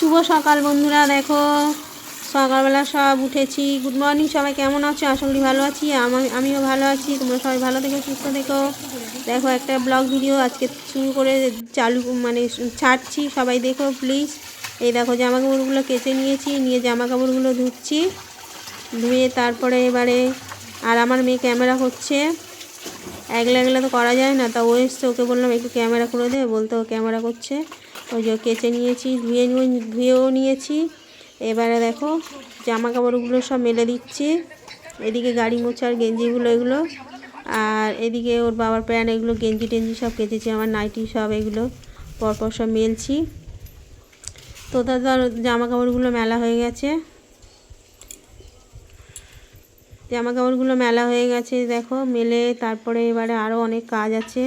শুভ সকাল বন্ধুরা, দেখো সকালবেলা সব উঠেছি। গুড মর্নিং সবাই কেমন আছো? আশা করি ভালো আছি। আমি আমিও ভালো আছি। তোমরা সবাই ভালো থেকো, সুস্থ থেকো। দেখো একটা ব্লগ ভিডিও আজকে শুরু করে চালু মানে ছাড়ছি। সবাই দেখো প্লিজ এই দেখো জামা কাপড়গুলো কেচে নিয়েছি, নিয়ে জামা কাপড়গুলো ধুচ্ছি। ধুয়ে তারপরে এবারে আর আমার মেয়ে ক্যামেরা করছে। একলা একলা তো করা যায় না। তা ও এসছে, ওকে বললাম, একটু ক্যামেরা করে দে। বলতে ও ক্যামেরা করছে। ওই যে কেচে নিয়েছি, ধুয়ে ধুয়েও নিয়েছি। এবারে দেখো জামা কাপড়গুলো সব মেলে দিচ্ছি। এদিকে গাড়ি মোছার গেঞ্জিগুলো এগুলো, আর এদিকে ওর বাবার প্যান্ট এগুলো, গেঞ্জি টেঞ্জি সব কেচেছি, আমার নাইটি সব এগুলো, পরপর সব মেলছি। তো তার জামা কাপড়গুলো মেলা হয়ে গেছে। জামা কাপড়গুলো মেলা হয়ে গেছে, দেখো মেলে, তারপরে এবারে আরও অনেক কাজ আছে।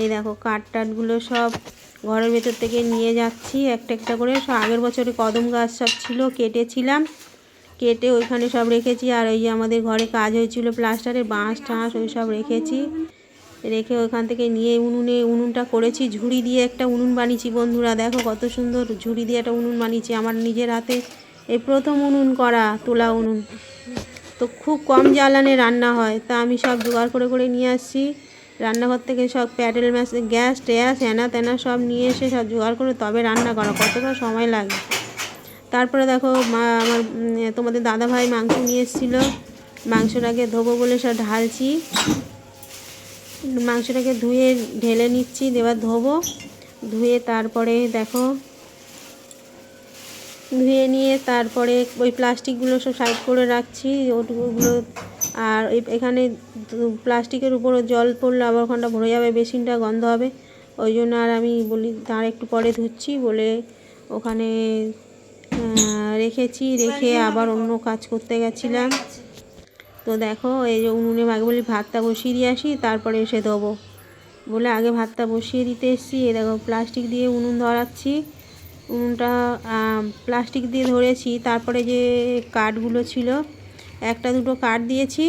এই দেখো কাঠ টাটগুলো সব ঘরের ভেতর থেকে নিয়ে যাচ্ছি। একটা একটা করে আগের বছরে কদম গাছ সব ছিল, কেটেছিলাম। কেটে ওইখানে সব রেখেছি আর ওই যে আমাদের ঘরে কাজ হয়েছিল, প্লাস্টারের বাঁশ টাঁশ ওই সব রেখেছি। রেখে ওইখান থেকে নিয়ে উনুনে, উনুনটা করেছি, ঝুড়ি দিয়ে একটা উনুন বানিয়েছি বন্ধুরা। দেখো কত সুন্দর ঝুড়ি দিয়ে একটা উনুন বানিয়েছি, আমার নিজের হাতে এই প্রথম উনুন করা তোলা উনুন। তো খুব কম জ্বালানে রান্না হয়, তা আমি সব জোগাড় করে করে নিয়ে আসছি। রান্নাঘর থেকে সব প্যাডেল ম্যাস গ্যাস, ট্যাস হ্যানা ত্যানা সব নিয়ে এসে সব জোগাড় করে তবে রান্না করা। কতটা সময় লাগে? তারপরে দেখো, মা, আমার তোমাদের দাদা ভাই মাংস নিয়ে এসেছিল। মাংসটাকে ধোবো বলে সব ঢালছি। মাংসটাকে ধুয়ে ঢেলে নিচ্ছি দেবার ধোবো। ধুয়ে তারপরে দেখো, ধুয়ে নিয়ে তারপরে ওই প্লাস্টিকগুলো সব সাইড করে রাখছি। ওগুলো আর এখানে প্লাস্টিকের উপরও জল পড়লে আবার ওখানটা ভরে যাবে, বেসিনটা গন্ধ হবে। ওই জন্য আর আমি বলি, তার একটু পরে ধুচ্ছি বলে ওখানে রেখেছি, রেখে আবার অন্য কাজ করতে গেছিলাম। তো দেখো, এই যে উনুনে আগে বলি ভাতটা বসিয়ে দিয়ে আসি, তারপরে এসে দেবো বলে আগে ভাতটা বসিয়ে দিতে এসছি, এ দেখো প্লাস্টিক দিয়ে উনুন ধরাচ্ছি। উনুনটা প্লাস্টিক দিয়ে ধরেছি, তারপরে যে কাঠগুলো ছিল একটা দুটো কাঠ দিয়েছি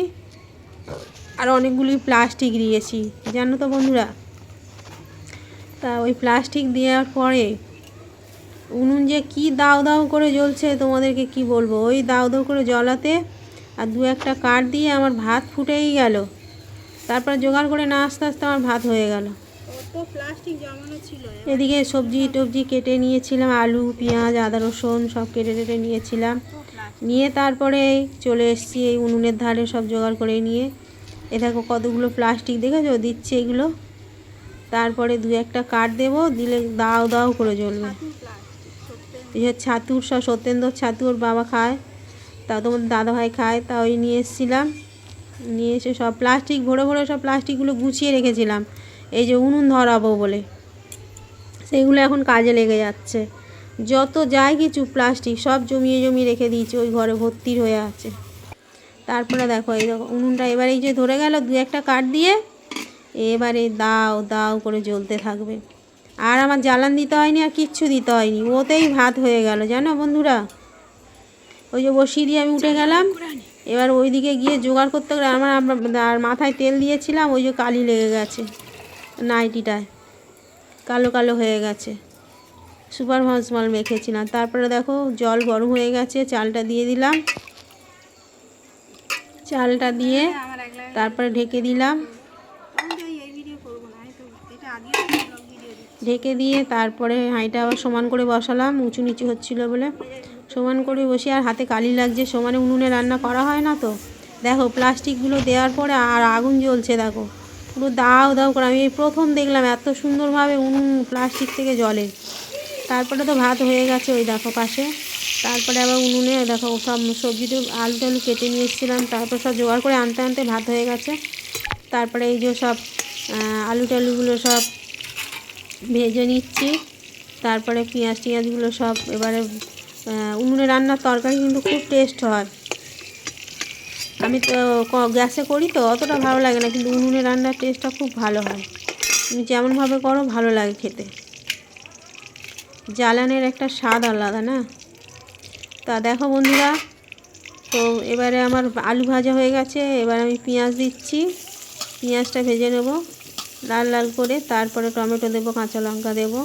আর অনেকগুলি প্লাস্টিক দিয়েছি। জানো তো বন্ধুরা? তা ওই প্লাস্টিক দেওয়ার পরে উনুন যে কি দাও দাও করে জ্বলছে তোমাদেরকে কি বলব? ওই দাও দাও করে জ্বলাতে আর দু একটা কাঠ দিয়ে আমার ভাত ফুটেই গেল। তারপর জোগাড় করে না আস্তে আস্তে আমার ভাত হয়ে গেল। এদিকে সবজি টবজি কেটে নিয়েছিলাম আলু পেঁয়াজ আদা রসুন সব কেটে টেটে নিয়েছিলাম। নিয়ে তারপরে চলে এসেছি এই উনুনের ধারে সব জোগাড় করে নিয়ে। এ দেখো কতগুলো প্লাস্টিক দেখেছ? দিচ্ছে এগুলো। তারপরে দু একটা কাঠ দেবো দিলে দাও দাও করে জ্বলবে। এই ছাতুর সব সত্যেন্দ্র ছাতু ওর বাবা খায় তা তোমার দাদা ভাই খায় তা ওই নিয়ে এসেছিলাম। নিয়ে এসে সব প্লাস্টিক ভরে ভরে সব প্লাস্টিকগুলো গুছিয়ে রেখেছিলাম। এই যে উনুন ধরাবো বলে। সেগুলো এখন কাজে লেগে যাচ্ছে। যত যায় কিছু প্লাস্টিক সব জমিয়ে জমিয়ে রেখে দিয়েছি, ওই ঘরে ভর্তির হয়ে আছে। তারপরে দেখো, এই দেখো, উনুনটা এবার এই যে ধরে গেল, দু একটা কাঠ দিয়ে এবারে দাও দাও করে জ্বলতে থাকবে। আর আমার জ্বালান দিতে হয়নি, আর কিচ্ছু দিতে হয়নি। ওতেই ভাত হয়ে গেল, জানো বন্ধুরা? ওই যে বসিয়ে দিয়ে আমি উঠে গেলাম। এবার ওই দিকে গিয়ে জোগাড় করতে গেলে আমার, আর মাথায় তেল দিয়েছিলাম, ওই যে কালি লেগে গেছে। নাইটিটায়। কালো কালো হয়ে গেছে। সুপার মাল মেখেছিলাম তারপরে দেখো, জল গরম হয়ে গেছে, চালটা দিয়ে দিলাম। চালটা দিয়ে তারপরে ঢেকে দিলাম। ঢেকে দিয়ে তারপরে হাঁড়িটা আবার সমান করে বসালাম। উঁচু নিচু হচ্ছিল বলে সমান করে বসে। আর হাতে কালি লাগছে, সমানে উনুনে রান্না করা হয় না তো। দেখো, প্লাস্টিকগুলো দেওয়ার পরে আর আগুন জ্বলছে, দেখো। পুরো দাও দাও করে। আমি এই প্রথম দেখলাম এত সুন্দরভাবে উনুন প্লাস্টিক থেকে জলে। তারপরে তো ভাত হয়ে গেছে ওই দেখো পাশে। তারপরে আবার উনুনে দেখো সব সবজি আলু টালু কেটে নিয়ে এসেছিলাম। তারপর সব জোগাড় করে আনতে আনতে ভাত হয়ে গেছে। তারপরে এই যে সব আলু টালুগুলো সব ভেজে নিচ্ছি। তারপরে পেঁয়াজ টিয়াজগুলো সব এবারে উনুনে রান্নার তরকারি কিন্তু খুব টেস্ট হয়। আমি তো গ্যাসে করি তো, অতটা ভালো লাগে না, কিন্তু উনুনে রান্নার টেস্টটা খুব ভালো হয়। তুমি যেমনভাবে করো, ভালো লাগে খেতে। জ্বালানের একটা স্বাদ আলাদা, না? তা দেখো বন্ধুরা, তো এবারে আমার আলু ভাজা হয়ে গেছে, এবার আমি পেঁয়াজ দিচ্ছি। পেঁয়াজটা ভেজে নেব, লাল লাল করে, তারপরে টমেটো দেবো, কাঁচা লঙ্কা দেবো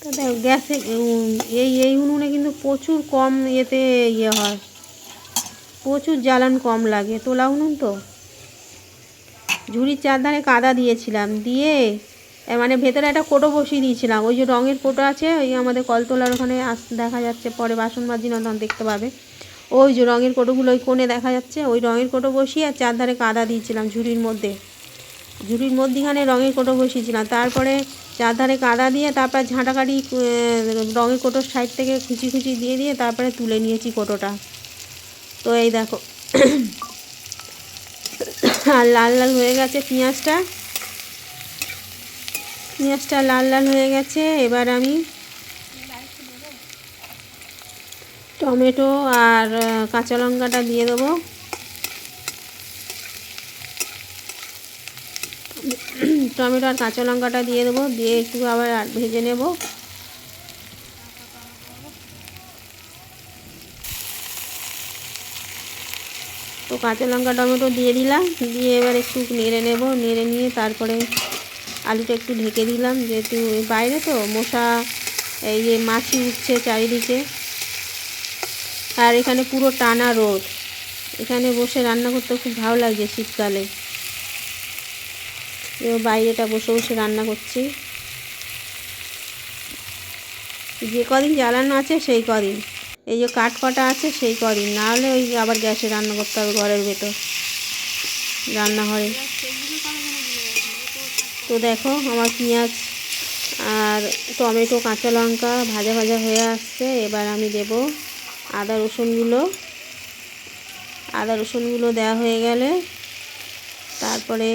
তো দেখো গ্যাসে এই এই উনুনে কিন্তু প্রচুর কম ইয়েতে ইয়ে হয়। প্রচুর জ্বালান কম লাগে। তোলা উনুন তো? ঝুড়ির চারধারে কাদা দিয়েছিলাম। দিয়ে মানে ভেতরে একটা কোটো বসিয়ে দিয়েছিলাম। ওই যে রঙের কোটো আছে, ওই আমাদের কলতলার ওখানে আস, দেখা যাচ্ছে পরে বাসন মাজি না তখন দেখতে পাবে। ওই যে রঙের কোটোগুলো ওই কোণে দেখা যাচ্ছে, ওই রঙের কোটো বসিয়ে আর চারধারে কাদা দিয়েছিলাম ঝুড়ির মধ্যে। ঝুড়ির মধ্যিখানে রঙের কোটো বসিয়েছিলাম। তারপরে চারধারে কাদা দিয়ে তারপর ঝাঁটাকাটি রঙের কোটোর সাইড থেকে খুচি খুচি দিয়ে দিয়ে তারপরে তুলে নিয়েছি কোটোটা। তো এই দেখো, আর লাল লাল হয়ে গেছে পেঁয়াজটা। পেঁয়াজটা লাল লাল হয়ে গেছে, এবার আমি টমেটো আর কাঁচা লঙ্কাটা দিয়ে দেবো। টমেটো আর কাঁচা লঙ্কাটা দিয়ে দেবো, দিয়ে একটু আবার ভেজে নেব। তো কাঁচা লঙ্কা, টমেটো দিয়ে দিলাম, দিয়ে এবার একটু নেড়ে নেব, নেড়ে নিয়ে তারপরে আলুটা একটু ঢেকে দিলাম, যেহেতু বাইরে তো, মশা, এই যে মাছি উঠছে চারিদিকে। আর এখানে পুরো টানা রোদ। এখানে বসে রান্না করতে খুব ভালো লাগছে শীতকালে। বাইরেটা বসে বসে রান্না করছি। যে কদিন জ্বালানো আছে সেই কদিন। এই যে কাঠ কটা আছে সেই কদিন। না হলে ওই আবার গ্যাসে রান্না করতে হবে ঘরের ভেতর, রান্নাঘরে। তো দেখো আমার পেঁয়াজ আর টমেটো, কাঁচা লঙ্কা ভাজা ভাজা হয়ে আসছে। এবার আমি দেব আদা রসুনগুলো আদা রসুনগুলো দেওয়া হয়ে গেলে তারপরে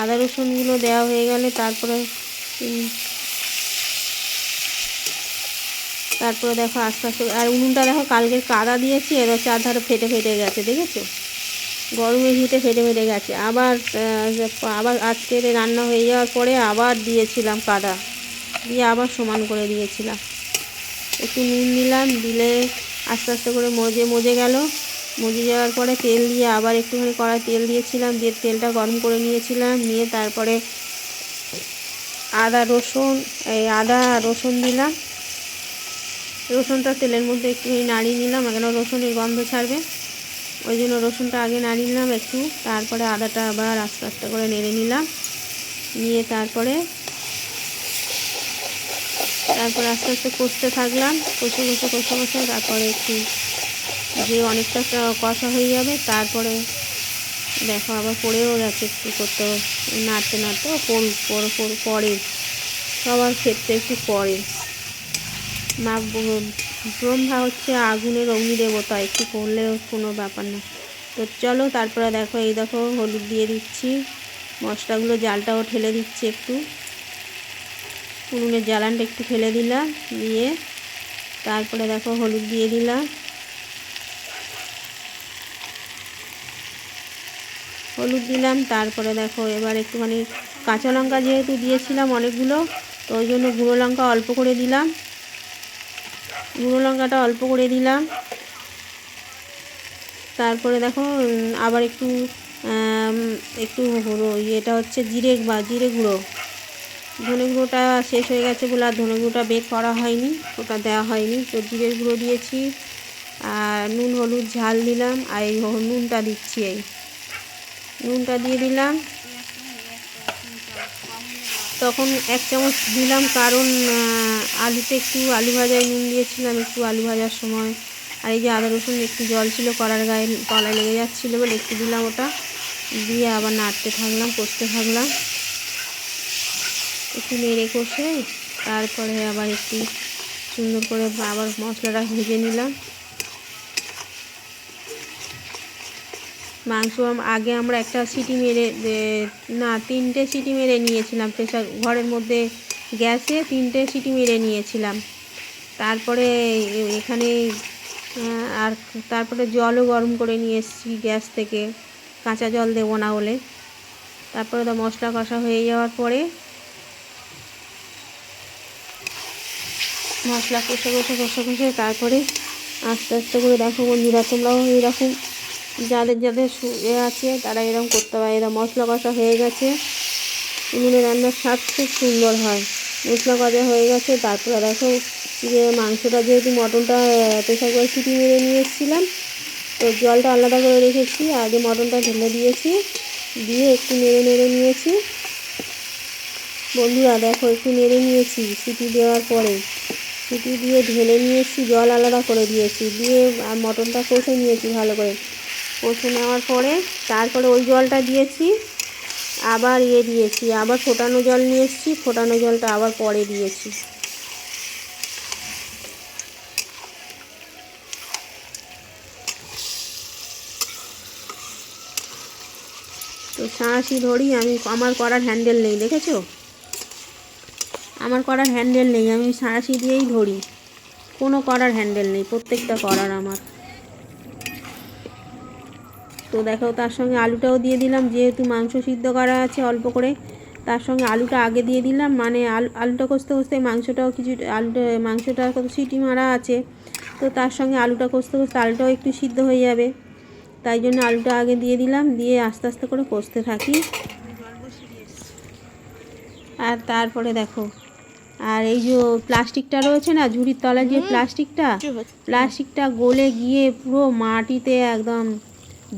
আদা রসুনগুলো দেওয়া হয়ে গেলে তারপরে তারপরে দেখো আস্তে আস্তে, আর উনুনটা দেখো কালকের কাদা দিয়েছি, এবার চারধারে ফেটে ফেটে গেছে, দেখেছ? গরমের হিটে ফেটে ফেটে গেছে। আবার আবার আজকের রান্না হয়ে যাওয়ার পরে আবার দিয়েছিলাম কাদা, দিয়ে আবার সমান করে দিয়েছিলাম। একটু নুন দিলাম, দিলে আস্তে আস্তে করে মজে মজে গেল। মজে যাওয়ার পরে তেল দিয়ে আবার একটুখানি কড়াই তেল দিয়েছিলাম, দিয়ে তেলটা গরম করে নিয়েছিলাম, নিয়ে তারপরে আদা, রসুন, এই আদা রসুন দিলাম। রসুনটা তেলের মধ্যে একটুখানি নাড়িয়ে নিলাম কেন রসুনের গন্ধ ছাড়বে। ওই জন্য রসুনটা আগে নাড়িয়ে নিলাম একটু, তারপরে আদাটা আবার আস্তে আস্তে করে নেড়ে নিলাম। নিয়ে তারপরে তারপরে আস্তে আস্তে কষতে থাকলাম, কষে কষে কষে কষে তারপরে একটু যে অনেকটা কষা হয়ে যাবে, তারপরে দেখো আবার পড়েও গেছে একটু করতে নাড়তে নাড়তে পড়- পড়ে সবার ক্ষেত্রে একটু পড়ে মা ব্রহ্মা হচ্ছে আগুনের অগ্নি দেবতা একটু করলেও কোনো ব্যাপার না। তো চলো তারপরে দেখো, এই দেখো হলুদ দিয়ে দিচ্ছি। মশলাগুলো জালটাও ঠেলে দিচ্ছি একটু। উনুনের জ্বালানটা একটু ফেলে দিলাম, দিয়ে তারপরে দেখো হলুদ দিয়ে দিলাম। হলুদ দিলাম, তারপরে দেখো এবার একটুখানি কাঁচা লঙ্কা যেহেতু দিয়েছিলাম অনেকগুলো, তো ওই জন্য গুঁড়ো লঙ্কা অল্প করে দিলাম। গুঁড়ো লঙ্কাটা অল্প করে দিলাম। তারপরে দেখো আবার একটু একটু হলো- ইয়েটা হচ্ছে জিরে বা, জিরে গুঁড়ো। ধনে গুঁড়োটা শেষ হয়ে গেছে বলে আর ধনে গুঁড়োটা বেক করা হয়নি, ওটা দেওয়া হয়নি, তো জিরের গুঁড়ো দিয়েছি। আর নুন, হলুদ, ঝাল দিলাম, আর এই নুনটা দিচ্ছি এই। নুনটা দিয়ে দিলাম। তখন এক চামচ দিলাম, কারণ আলুতে একটু আলু ভাজায় নুন দিয়েছিলাম, একটু আলু ভাজার সময়। আর এই যে আদা রসুন, একটু জল ছিল কড়ার গায়ে তলায় লেগে যাচ্ছিল বলে একটু দিলাম ওটা। দিয়ে আবার নাড়তে থাকলাম, কষতে থাকলাম। একটু নেড়ে কষে, তারপরে আবার একটু সুন্দর করে আবার মশলাটা ভেজে নিলাম। মাংস আগে আমরা একটা সিটি মেরে না, তিনটে সিটি মেরে নিয়েছিলাম প্রেশার ঘরের মধ্যে গ্যাসে তিনটে সিটি মেরে নিয়েছিলাম। তারপরে এখানে আর তারপরে জলও গরম করে নিয়ে এসেছি গ্যাস থেকে, কাঁচা জল দেবো না বলে। তারপরে তো মশলা কষা হয়ে যাওয়ার পরে মশলা কষে কষে কষে কষে, তারপরে আস্তে আস্তে করে দেখো বন্ধুরা, তোমরাও এরকম যাদের যাদের এ আছে, তারা এরকম করতে পারে। এরা মশলা কষা হয়ে গেছে। উনুনে রান্নার স্বাদ খুব সুন্দর হয়। মশলা কষা হয়ে গেছে, তারপরে দেখো যে মাংসটা যেহেতু মটনটা প্রেশার করে সিটি মেরে নিয়ে এসেছিলাম তো জলটা আলাদা করে রেখেছি। আগে মটনটা ঢেলে দিয়েছি, দিয়ে একটু নেড়ে নেড়ে নিয়েছি। বন্ধুরা, দেখো একটু নেড়ে নিয়েছি সিটি দেওয়ার পরে। সিটি দিয়ে ঢেলে নিয়েছি, জল আলাদা করে দিয়েছি। দিয়ে আর মটনটা কষে নিয়েছি ভালো করে। কষে নেওয়ার পরে তারপরে ওই জলটা দিয়েছি, আবার ইয়ে দিয়েছি, আবার ফোটানো জল নিয়ে এসেছি, ফোটানো জলটা আবার পরে দিয়েছি। তো সাঁড়াশি ধরি, আমি, আমার করার হ্যান্ডেল নেই, দেখেছ? আমার করার হ্যান্ডেল নেই, আমি সাঁড়াশি দিয়েই ধরি। কোনো করার হ্যান্ডেল নেই, প্রত্যেকটা করার আমার। তো দেখো তার সঙ্গে আলুটাও দিয়ে দিলাম। যেহেতু মাংস সিদ্ধ করা আছে অল্প করে তার সঙ্গে আলুটা আগে দিয়ে দিলাম। মানে আলু আলুটা কষতে কষতে মাংসটাও কিছু আলুটা মাংসটা কত সিটি মারা আছে তো তার সঙ্গে আলুটা কষতে কষতে আলুটাও একটু সিদ্ধ হয়ে যাবে। তাই জন্য আলুটা আগে দিয়ে দিলাম দিয়ে আস্তে আস্তে করে কষতে থাকি। আর তারপরে দেখো আর এই যে প্লাস্টিকটা রয়েছে না ঝুড়ির তলায় যে প্লাস্টিকটা প্লাস্টিকটা গলে গিয়ে পুরো মাটিতে একদম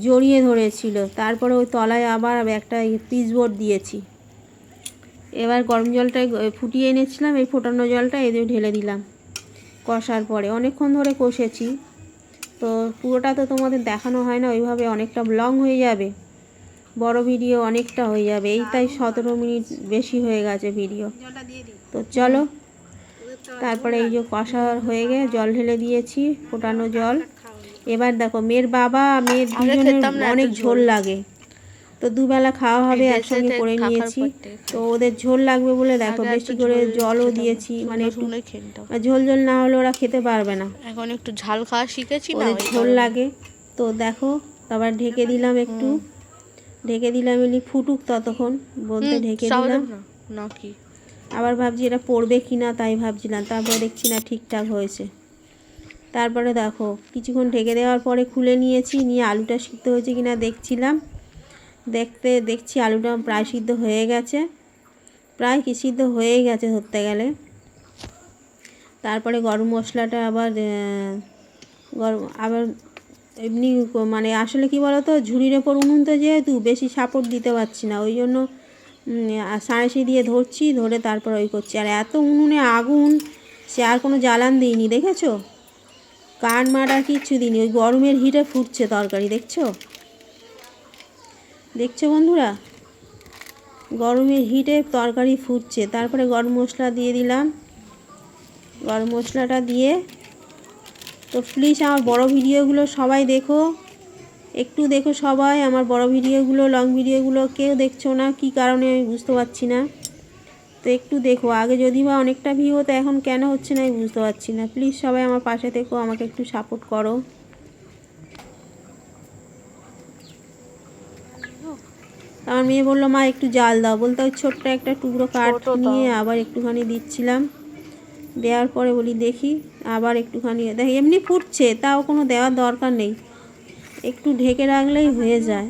জড়িয়ে ধরেছিল। তারপরে ওই তলায় আবার একটা পিচবোর্ড দিয়েছি। এবার গরম জলটা ফুটিয়ে এনেছিলাম, এই ফোটানো জলটা এদের ঢেলে দিলাম কষার পরে। অনেকক্ষণ ধরে কষেছি। তো পুরোটা তো তোমাদের দেখানো হয় না, ওইভাবে অনেকটা লং হয়ে যাবে। বড় ভিডিও অনেকটা হয়ে যাবে। এই তাই সতেরো মিনিট বেশি হয়ে গেছে ভিডিও তো চলো। তারপরে এই যে কষা হয়ে গিয়ে জল ঢেলে দিয়েছি, ফোটানো জল। এবার দেখো মেয়ের বাবা মেয়ের দুজনের অনেক ঝোল। লাগে। তো দুবেলা খাওয়া হবে একসঙ্গে করে নিয়েছি। তো ওদের ঝোল লাগবে বলে দেখো বেশি করে জলও দিয়েছি মানে ঝোল ঝোল না হলে ওরা খেতে পারবে না। এখন একটু ঝাল খাওয়া শিখেছি ওদের ঝোল লাগে। তো দেখো তারপর ঢেকে দিলাম একটু। ঢেকে দিলাম এলি ফুটুক ততক্ষণ বলতে ঢেকে দিলাম। আবার ভাবছি এটা পড়বে কিনা তাই ভাবছিলাম। তারপর দেখছি না ঠিকঠাক হয়েছে। তারপরে দেখো, কিছুক্ষণ ঢেকে দেওয়ার পরে খুলে নিয়েছি, নিয়ে আলুটা সিদ্ধ হয়েছে কি না দেখছিলাম। দেখতে দেখছি আলুটা প্রায় সিদ্ধ হয়ে গেছে। প্রায় কি সিদ্ধ হয়েই গেছে ধরতে গেলে। তারপরে গরম মশলাটা আবার গরম আবার এমনি মানে আসলে কি বলো তো ঝুড়ির ওপর উনুন তো যেহেতু বেশি সাপোর্ট দিতে পারছি না, ওই জন্য সাঁড়াশি দিয়ে ধরছি, ধরে তারপর ওই করছি। আর এত উনুনে আগুন, সে আর কোনো জ্বালান দিইনি, দেখেছ? কান মার আর কিচ্ছু দিইনি ওই গরমের হিটে ফুটছে তরকারি, দেখছ? দেখছ বন্ধুরা? গরমের হিটে তরকারি ফুটছে। তারপরে গরম মশলা দিয়ে দিলাম। গরম মশলাটা দিয়ে তো প্লিজ আমার বড় ভিডিওগুলো সবাই দেখো। একটু দেখো সবাই আমার বড় ভিডিওগুলো লং ভিডিওগুলো। কেউ দেখছ না, কি কারণে আমি বুঝতে পারছি না। তো একটু দেখো আগে যদি বা অনেকটা ভিউ হতো এখন কেন হচ্ছে না আমি বুঝতে পারছি না। প্লিজ সবাই আমার পাশে থেকো আমাকে একটু সাপোর্ট করো। আমার মেয়ে বলল মা একটু জাল দাও। বলতে ওই ছোট্ট একটা টুকরো কাঠ নিয়ে আবার একটুখানি দিচ্ছিলাম। দেওয়ার পরে বলি দেখি আবার একটুখানি। দেখ এমনি ফুটছে তাও কোনো দেওয়ার দরকার নেই। একটু ঢেকে রাখলেই হয়ে যায়।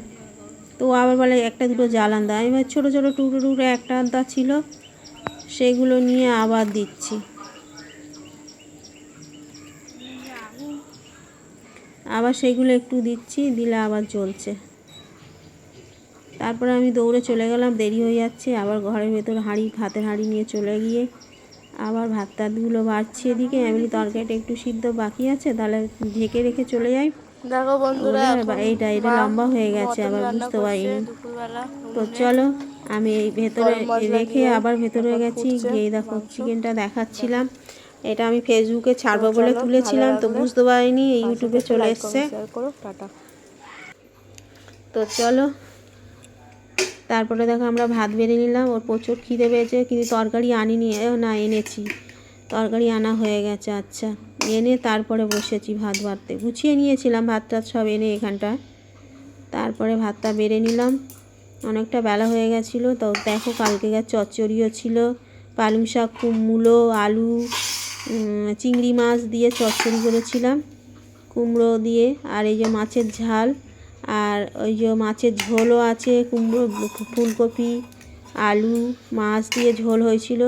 তো আবার বলে একটা দুটো জ্বালান দাও। আমি ছোটো ছোটো টুকরো টুকরো একটা আধটা ছিল। সেগুলো নিয়ে আবার দিচ্ছি। আবার সেগুলো একটু দিচ্ছি দিলে আবার জ্বলছে। তারপরে আমি দৌড়ে চলে গেলাম দেরি হয়ে যাচ্ছে। আবার ঘরের ভেতর হাঁড়ি ভাতের হাঁড়ি নিয়ে চলে গিয়ে আবার ভাত টাতগুলো বাড়ছি এদিকে। এমনি তরকারিটা একটু সিদ্ধ বাকি আছে তাহলে ঢেকে রেখে চলে যাই। দেখো বন্ধুরা ওদের এইটা এটা লম্বা হয়ে গেছে আবার বুঝতে পারিনি। তো চলো আমি এই ভেতরে রেখে আবার ভেতরে গেছি। গিয়ে দেখো। চিকেনটা দেখাচ্ছিলাম। এটা আমি ফেসবুকে ছাড়বো বলে তুলেছিলাম তো বুঝতে পারিনি ইউটিউবে চলে এসছে। তো চলো। তারপরে দেখো আমরা ভাত বেড়ে নিলাম ওর প্রচুর খিদে পেয়েছে কিন্তু তরকারি আনিনি না এনেছি। তরকারি আনা হয়ে গেছে আচ্ছা। এনে তারপরে বসেছি ভাত বাড়তে। গুছিয়ে নিয়েছিলাম ভাত টাত সব এনে এখানটা তারপরে ভাতটা বেড়ে নিলাম। অনেকটা বেলা হয়ে গেছিল। তো দেখো কালকে গাছ চচ্চড়িও ছিল। পালং শাক কুমড়ো আলু চিংড়ি মাছ দিয়ে চচ্চড়ি করেছিলাম। কুমড়ো দিয়ে, আর এই যে মাছের ঝাল, আর ওই যে মাছের ঝোলও আছে, কুমড়ো, ফুলকপি, আলু, মাছ দিয়ে ঝোল হয়েছিল।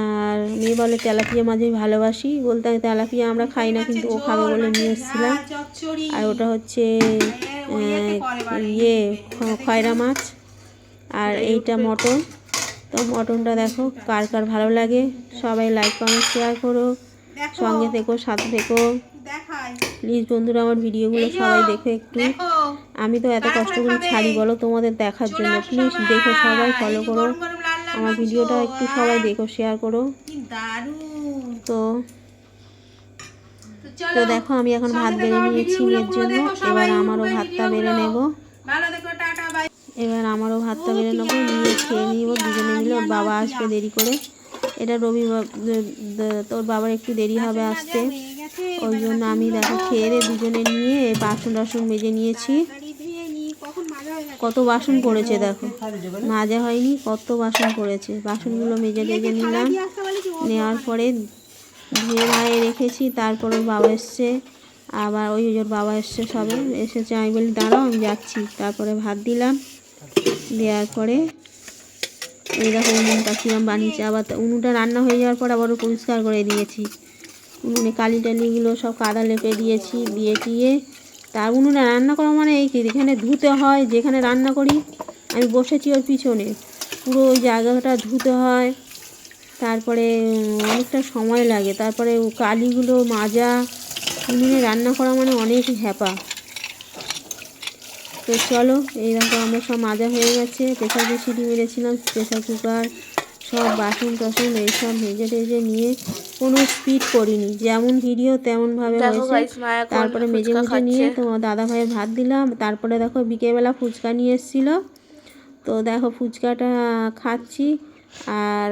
আর মেয়ে বলে, তেলাপিয়া মাছই ভালোবাসি। বলতে, তেলাপিয়া আমরা খাই না, কিন্তু ও খাবে বলে নিয়ে এসেছিলাম। আর ওটা হচ্ছে ইয়ে খয়রা মাছ আর এইটা মটন। তো মটনটা দেখো কার কার ভালো লাগে। সবাই লাইক কমেন্ট শেয়ার করো। সঙ্গে থেকো সাথে থেকো। প্লিজ বন্ধুরা আমার ভিডিওগুলো সবাই দেখো একটু। আমি তো এত কষ্ট করে ছাড়ি বলো তোমাদের দেখার জন্য। প্লিজ দেখো সবাই ফলো করো। আমার ভিডিওটা একটু সবাই দেখো শেয়ার করো। তো তো দেখো আমি এখন ভাত বেড়ে নিয়েছি মেয়ের জন্য। এবার আমারও ভাতটা বেড়ে। নেব। এবার আমারও ভাতটা বেড়ে নেব নিয়ে খেয়ে নিব দুজনে মিলে ওর বাবা আসবে দেরি করে। এটা রবিবার তোর বাবার একটু দেরি হবে আসতে। ওই জন্য আমি দেখো খেয়ে দিয়ে দুজনে নিয়ে বাসন টাসন মেজে নিয়েছি। মাজা কত বাসন পড়েছে দেখো মাজা হয়নি কত বাসন পড়েছে। বাসনগুলো মেজে টেজে নিলাম নেওয়ার পরে ধুয়ে ভায়ে রেখেছি, তারপর ওর বাবা এসছে। আবার ওই ওর বাবা এসছে সবে, এসেছে, আমি বলি, দাঁড়াও, আমি যাচ্ছি। তারপরে ভাত দিলাম। দেওয়ার পরে এই দেখো উনুনটা কিরম বানিয়েছে। আবার উনুনটা রান্না হয়ে যাওয়ার পর আবারও পরিষ্কার করে দিয়েছি। উনুনে কালি টালিগুলো সব কাদা লেপে দিয়েছি, দিয়ে টিয়ে। তার উনুনে রান্না করা মানে এই কি এখানে ধুতে হয়, যেখানে রান্না করি, আমি বসেছি ওর পিছনে। পুরো ওই জায়গাটা ধুতে হয়। তারপরে অনেকটা সময় লাগে। তারপরে কালিগুলো মাজা উনুনে রান্না করা মানে অনেক হ্যাপা। তো চলো এই দেখো আমরা সব মাজা হয়ে গেছে। প্রেশার সিটি মেরেছিলাম প্রেশার কুকার সব বাসন টাসন এইসব ভেজে টেজে নিয়ে কোনো স্পিড করিনি। যেমন ভিডিও তেমনভাবে হয়েছে। তারপরে মেজে মেজে নিয়ে। তোমার দাদা ভাইয়ের ভাত দিলাম। তারপরে দেখো বিকেলবেলা ফুচকা নিয়ে এসেছিল। তো দেখো ফুচকাটা খাচ্ছি। আর